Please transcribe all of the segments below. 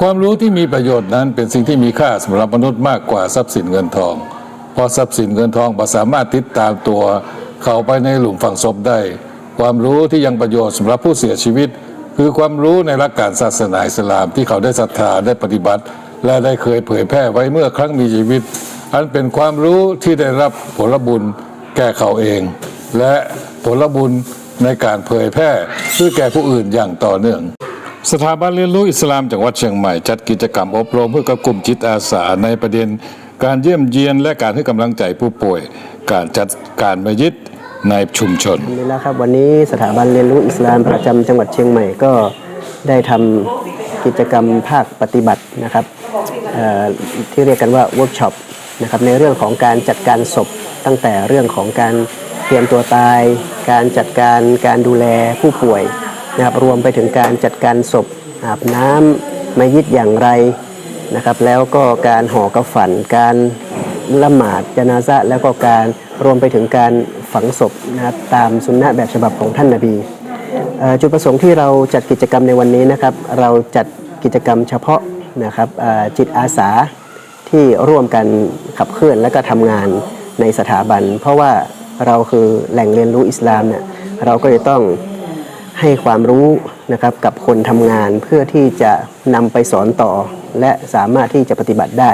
ความรู้ที่มีประโยชน์นั้นเป็นสิ่งที่มีค่าสำหรับมนุษย์มากกว่าทรัพย์สินเงินทอง เพราะทรัพย์สินเงินทองสามารถติดตามตัวเขาไปในหลุมฝังศพได้ ความรู้ที่ยังประโยชน์สำหรับผู้เสียชีวิต คือความรู้ในหลักการศาสนาอิสลามที่เขาได้ศรัทธาได้ปฏิบัติ และได้เคยเผยแพร่ไว้เมื่อครั้งมีชีวิต อันเป็นความรู้ที่ได้รับผลบุญแก่เขาเอง และผลบุญในการเผยแพร่เพื่อแก่ผู้อื่นอย่างต่อเนื่องสถาบันเรียนรู้อิสลามจังหวัดเชียงใหม่ จัดกิจกรรมอบรมเพื่อกับกลุ่มจิตอาสาในประเด็น การเยี่ยมเยียนและการให้กำลังใจผู้ป่วย การจัดการมัยิดในชุมชนนี่แล้วครับวันนี้สถาบันเรียนรู้อิสลามประจำจังหวัดเชียงใหม่ก็ได้ทำกิจกรรมภาคปฏิบัตินะครับที่เรียกกันว่าเวิร์กช็อปนะครับในเรื่องของการจัดการศพตั้งแต่เรื่องของการ เตรียมตัวตาย การจัดการการดูแลผู้ป่วยนะครับรวมไปถึงการจัดการศพอาบน้ำมัสยิดอย่างไรนะครับ แล้วก็การห่อกระฝัน การละหมาดจนาซะแล้วก็การรวมไปถึงการฝังศพนะครับตามสุนนะแบบฉบับของท่านนาบีจุดประสงค์ที่เราจัดกิจกรรมในวันนี้นะครับ เราจัดกิจกรรมเฉพาะนะครับจิตอาสาที่ร่วมกันขับเคลื่อนและก็ทำงานในสถาบัน เพราะว่า เราคือแหล่งเรียนรู้อิสลามเนี่ยเราก็จะต้องให้ความรู้นะครับกับคนทำงานเพื่อที่จะนำไปสอนต่อ และสามารถที่จะปฏิบัติได้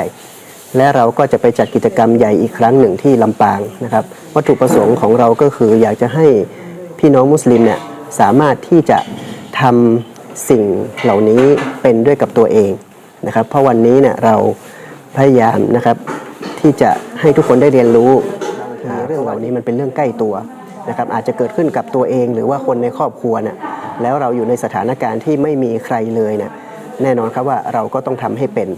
และเราก็จะไปจัดกิจกรรมใหญ่อีกครั้งหนึ่งที่ลำปางนะครับ วัตถุประสงค์ของเราก็คืออยากจะให้พี่น้องมุสลิมเนี่ยสามารถที่จะทำสิ่งเหล่านี้เป็นด้วยกับตัวเองนะครับ เพราะวันนี้เนี่ยเราพยายามนะครับที่จะให้ทุกคนได้เรียนรู้ เรื่องเหล่านี้มันเป็นเรื่องใกล้ตัวนะครับอาจจะเกิดขึ้นกับตัวเองหรือว่าคนในครอบครัวเนี่ยแล้วเราอยู่ในสถานการณ์ที่ไม่มีใครเลยเนี่ยแน่นอนครับว่าเราก็ต้องทำให้เป็น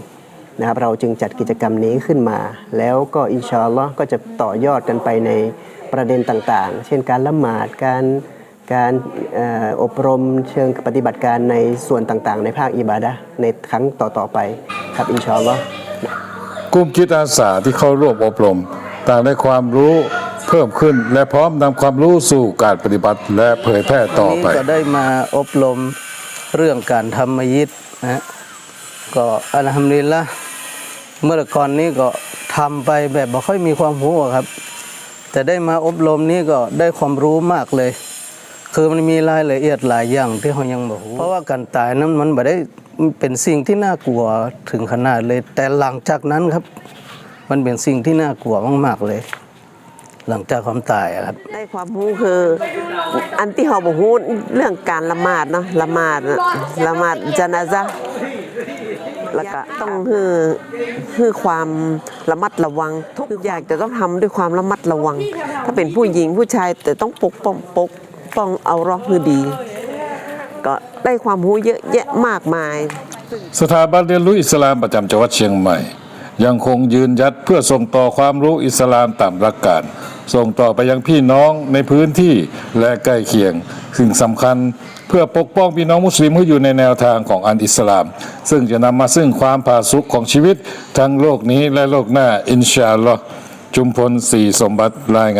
นะครับเราจึงจัดกิจกรรมนี้ขึ้นมา แล้วก็อินชาอัลลอฮ์ก็จะต่อยอดกันไปในประเด็นต่างๆ เช่นการละหมาดการการออบรมเชิงปฏิบัติการในส่วนต่างๆ ในภาคอิบาดะในครั้งต่อๆไปครับอินชาอัลลอฮ์กลุ่มจิตอาสาที่เข้าร่วมอบรม ต่างได้ความรู้เพิ่มขึ้น และพร้อมนำความรู้สู่การปฏิบัติและเผยแพร่ต่อไปนี้ก็ได้มาอบรมเรื่องการทำมยิดนะก็อัลฮัมดุลิลละเมื่อก่อนนี้ก็ทำไปแบบไม่ค่อยมีความรู้ครับ แต่ได้มาอบรมนี้ก็ได้ความรู้มากเลย คือมันมีรายละเอียดหลายอย่างที่เขายังบอกเพราะว่าการตายนั้นมันไม่ได้เป็นสิ่งที่น่ากลัวถึงขนาดเลย แต่หลังจากนั้นครับ มันเป็นสิ่งที่น่ากลัวมาก ๆ เลย หลังจากความตายอะครับ ได้ความรู้คือ อันที่เขาบอกรู้เรื่องการละหมาดเนาะละหมาดน่ะละหมาดจานาซะห์แล้วก็ต้องคือคือความระมัดระวัง ทุกอย่างจะต้องทำด้วยความระมัดระวัง ถ้าเป็นผู้หญิงผู้ชายแต่ต้องปกป้องปกป้องเอารอบคือดี ก็ได้ความรู้เยอะแยะมากมาย สถาบันเรียนรู้อิสลามประจำจังหวัดเชียงใหม่ ยังคงยืนยัดเพื่อส่งต่อความรู้อิสลามตามหลักการ ส่งต่อไปยังพี่น้องในพื้นที่และใกล้เคียง ซึ่งสำคัญเพื่อปกป้องพี่น้องมุสลิมที่อยู่ในแนวทางของอันอิสลาม ซึ่งจะนำมาซึ่งความผาสุกของชีวิตทั้งโลกนี้และโลกหน้าอินชาอัลลอฮ์จุมพลสีสมบัติรายงาน